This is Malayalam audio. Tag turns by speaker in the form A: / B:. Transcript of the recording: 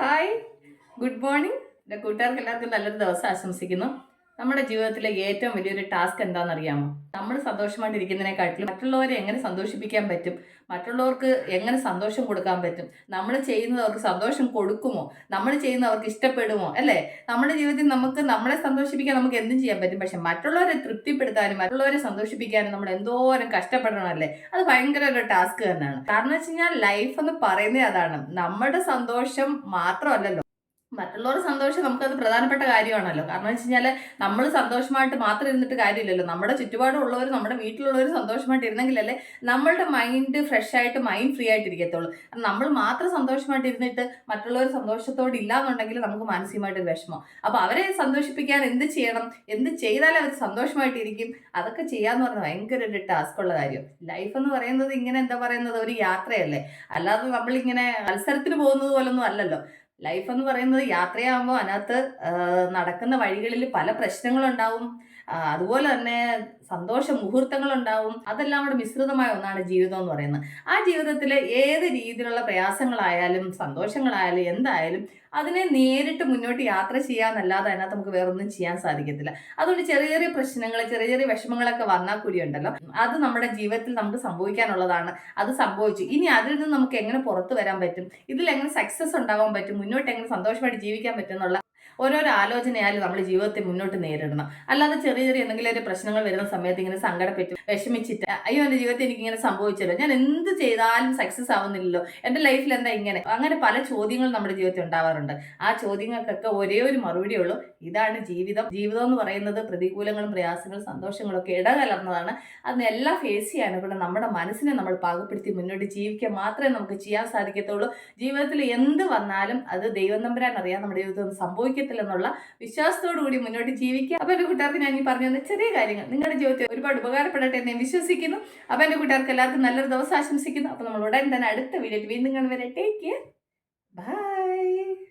A: ഹായ് ഗുഡ് മോർണിംഗ് എന്റെ കൂട്ടുകാർക്ക് എല്ലാവർക്കും നല്ലൊരു ദിവസം ആശംസിക്കുന്നു. നമ്മുടെ ജീവിതത്തിലെ ഏറ്റവും വലിയൊരു ടാസ്ക് എന്താണെന്നറിയാമോ? നമ്മൾ സന്തോഷമായിട്ടിരിക്കുന്നതിനെക്കാട്ടിലും മറ്റുള്ളവരെ എങ്ങനെ സന്തോഷിപ്പിക്കാൻ പറ്റും? മറ്റുള്ളവർക്ക് എങ്ങനെ സന്തോഷം കൊടുക്കാൻ പറ്റും? നമ്മൾ ചെയ്യുന്നവർക്ക് സന്തോഷം കൊടുക്കുമോ? നമ്മൾ ചെയ്യുന്നവർക്ക് ഇഷ്ടപ്പെടുമോ? അല്ലേ? നമ്മുടെ ജീവിതത്തിൽ നമുക്ക് നമ്മളെ സന്തോഷിപ്പിക്കാൻ നമുക്ക് എന്തും ചെയ്യാൻ പറ്റും. പക്ഷെ മറ്റുള്ളവരെ തൃപ്തിപ്പെടുത്താനും മറ്റുള്ളവരെ സന്തോഷിപ്പിക്കാനും നമ്മൾ എന്തോരം കഷ്ടപ്പെടണമല്ലേ അത് ഭയങ്കര ഒരു ടാസ്ക് തന്നെയാണ്. കാരണം വെച്ച് കഴിഞ്ഞാൽ ലൈഫ് എന്ന് പറയുന്നത് അതാണ്. നമ്മുടെ സന്തോഷം മാത്രമല്ലല്ലോ. മറ്റുള്ളവരുടെ സന്തോഷം നമുക്കത് പ്രധാനപ്പെട്ട കാര്യമാണല്ലോ. കാരണം വെച്ച് കഴിഞ്ഞാൽ നമ്മൾ സന്തോഷമായിട്ട് മാത്രം ഇരുന്നിട്ട് കാര്യമില്ലല്ലോ. നമ്മുടെ ചുറ്റുപാടുള്ളവർ നമ്മുടെ വീട്ടിലുള്ളവർ സന്തോഷമായിട്ട് ഇരുന്നെങ്കിലല്ലേ നമ്മളുടെ മൈൻഡ് ഫ്രഷ് ആയിട്ട് മൈൻഡ് ഫ്രീ ആയിട്ട് ഇരിക്കത്തുള്ളൂ. നമ്മൾ മാത്രം സന്തോഷമായിട്ട് ഇരുന്നിട്ട് മറ്റുള്ളവർ സന്തോഷത്തോടെ ഇല്ലാന്നുണ്ടെങ്കിൽ നമുക്ക് മാനസികമായിട്ട് വിഷമം. അപ്പോൾ അവരെ സന്തോഷിപ്പിക്കാൻ എന്ത് ചെയ്യണം? എന്ത് ചെയ്താൽ അവർ സന്തോഷമായിട്ടിരിക്കും അതൊക്കെ ചെയ്യാന്ന് പറഞ്ഞാൽ ഭയങ്കര ഒരു ടാസ്ക് ഉള്ള കാര്യം. ലൈഫ് എന്ന് പറയുന്നത് ഇങ്ങനെ എന്താ പറയുന്നത്? ഒരു യാത്രയല്ലേ. അല്ലാതെ നമ്മളിങ്ങനെ മത്സരത്തിന് പോകുന്നത് പോലൊന്നും അല്ലല്ലോ. ലൈഫ് എന്ന് പറയുന്നത് യാത്രയാകുമ്പോൾ അതിനകത്ത് നടക്കുന്ന വഴികളിൽ പല പ്രശ്നങ്ങളുണ്ടാവും. അതുപോലെ തന്നെ സന്തോഷ മുഹൂർത്തങ്ങളുണ്ടാവും. അതെല്ലാം കൂടെ മിശ്രിതമായ ഒന്നാണ് ജീവിതം എന്ന് പറയുന്നത്. ആ ജീവിതത്തിൽ ഏത് രീതിയിലുള്ള പ്രയാസങ്ങളായാലും സന്തോഷങ്ങളായാലും എന്തായാലും അതിനെ നേരിട്ട് മുന്നോട്ട് യാത്ര ചെയ്യാന്നല്ലാതെ അതിനകത്ത് നമുക്ക് വേറൊന്നും ചെയ്യാൻ സാധിക്കത്തില്ല. അതുകൊണ്ട് ചെറിയ ചെറിയ പ്രശ്നങ്ങൾ ചെറിയ ചെറിയ വിഷമങ്ങളൊക്കെ വന്നാൽ കൂടി ഉണ്ടല്ലോ. അത് നമ്മുടെ ജീവിതത്തിൽ നമുക്ക് സംഭവിക്കാനുള്ളതാണ്. അത് സംഭവിച്ചു. ഇനി അതിൽ നിന്ന് നമുക്ക് എങ്ങനെ പുറത്തു വരാൻ പറ്റും? ഇതിൽ എങ്ങനെ സക്സസ് ഉണ്ടാവാൻ പറ്റും? മുന്നോട്ട് എങ്ങനെ സന്തോഷമായിട്ട് ജീവിക്കാൻ പറ്റും എന്നുള്ള ഓരോരോ ആലോചനയായാലും നമ്മൾ ജീവിതത്തെ മുന്നോട്ട് നേരിടണം. അല്ലാതെ ചെറിയ ചെറിയ എന്തെങ്കിലും ഒരു പ്രശ്നങ്ങൾ വരുന്ന സമയത്ത് ഇങ്ങനെ സങ്കടപ്പെട്ട് വിഷമിച്ചിട്ട് അയ്യോ എന്റെ ജീവിതത്തിൽ എനിക്ക് ഇങ്ങനെ സംഭവിച്ചല്ലോ. ഞാൻ എന്ത് ചെയ്താലും സക്സസ് ആവുന്നില്ലല്ലോ. എന്റെ ലൈഫിൽ എന്താ ഇങ്ങനെ? അങ്ങനെ പല ചോദ്യങ്ങളും നമ്മുടെ ജീവിതത്തിൽ ഉണ്ടാവാറുണ്ട്. ആ ചോദ്യങ്ങൾക്കൊക്കെ ഒരേ ഒരു മറുപടി ഉള്ളൂ. ഇതാണ് ജീവിതം. ജീവിതം എന്ന് പറയുന്നത് പ്രതികൂലങ്ങളും പ്രയാസങ്ങളും സന്തോഷങ്ങളും ഒക്കെ ഇടകലർന്നതാണ്. അതിനെല്ലാം ഫേസ് ചെയ്യാനും കൂടെ നമ്മുടെ മനസ്സിനെ നമ്മൾ പാകപ്പെടുത്തി മുന്നോട്ട് ജീവിക്കാൻ മാത്രമേ നമുക്ക് ചെയ്യാൻ സാധിക്കത്തുള്ളൂ. ജീവിതത്തിൽ എന്ത് വന്നാലും അത് ദൈവം നമ്പരാൻ അറിയാം നമ്മുടെ ജീവിതത്തിൽ ഒന്നും സംഭവിക്കത്തില്ലെന്നുള്ള വിശ്വാസത്തോടു കൂടി മുന്നോട്ട് ജീവിക്കുക. അപ്പോൾ എന്റെ കൂട്ടുകാർക്ക് ഞാൻ ഈ പറഞ്ഞു തന്ന ചെറിയ കാര്യങ്ങൾ. നിങ്ങളുടെ ജീവിതത്തിൽ ഒരുപാട് ഉപകാരപ്പെടട്ടെ എന്ന് വിശ്വസിക്കുന്നു. അപ്പോൾ എന്റെ കൂട്ടുകാർക്ക് എല്ലാവർക്കും നല്ലൊരു ദിവസം ആശംസിക്കുന്നു. അപ്പോൾ നമ്മൾ ഉടൻ തന്നെ അടുത്ത വീഡിയോ വീണ്ടും കാണുവരെ ടേക്ക് കെയർ ബൈ